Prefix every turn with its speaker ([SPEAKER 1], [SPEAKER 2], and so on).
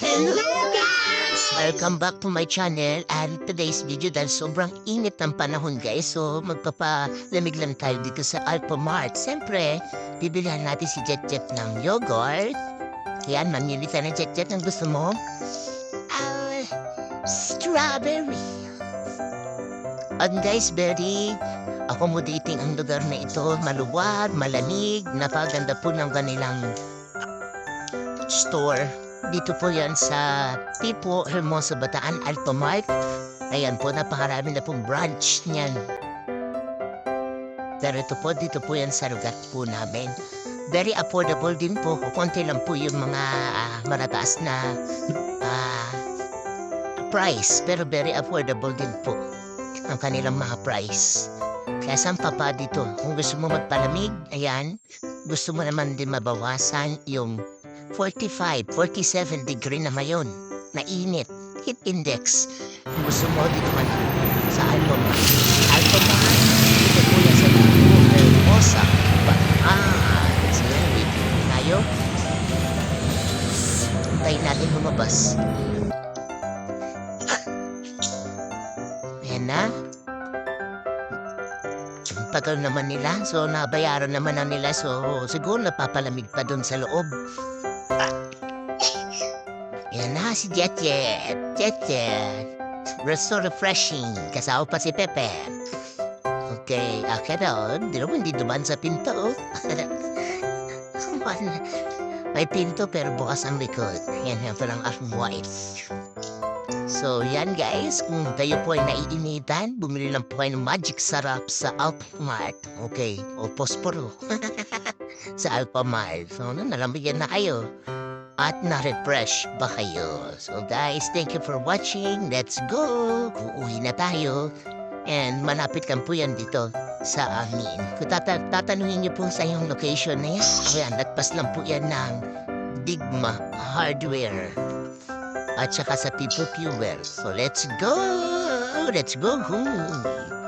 [SPEAKER 1] Hello guys! Welcome back to my channel and today's video dahil sobrang init ng panahon guys so magpapalamig lang tayo dito sa Alphamart. Siyempre, bibilihan natin si Jet Jet ng yogurt. Yan, mamili tayo ng Jet Jet ng gusto mo. Ah, strawberry. At guys, very accommodating ang lugar na ito. Maluwag, malamig, napaganda po ng kanilang store. Dito po yan sa Tipo Hermosa Bataan Alphamart. Ayan po, napakarami na pong branch niyan. Pero ito po, dito po yan sa lugar po namin. Very affordable din po. Konti lang po yung mga ah, marataas na ah, price. Pero very affordable din po ang kanilang mga price. Kaya saan pa pa dito? Kung gusto mo magpalamig, ayan. Gusto mo naman din mabawasan yung 45, 47 degree na mayon na init. Heat index. Kung gusto mo dito man sa Alphamart. Alphamart, dito po yan sa Lipo, Hermosa, Bataan. Sige, wait tayo. Hintayin natin lumabas. Ayan na. Tagal naman nila. So, nabayaran naman na nila. So, siguro napapalamig pa dun sa loob. Yan na si Jet Jet. Jet So refreshing. Kasama pa si Pepe. Okay, okay doon. Di naman hindi duman sa pinto. May pinto pero bukas ang likod. Yan yan palang aking wife. So yan guys, kung kayo po ay naiinitan, bumili lang po kayo ng magic sarap sa Alphamart. Okay, o posporo. sa Alphamart. So ano, nalambigan na kayo at na-refresh ba kayo? So guys, thank you for watching. Let's go! Uuwi na tayo. And malapit lang po yan dito sa amin. Kung tata- tatanungin niyo po sa yung location na yan, ayan, lagpas lang po yan ng Digma Hardware. At saka sa People Fuel. So let's go! Let's go!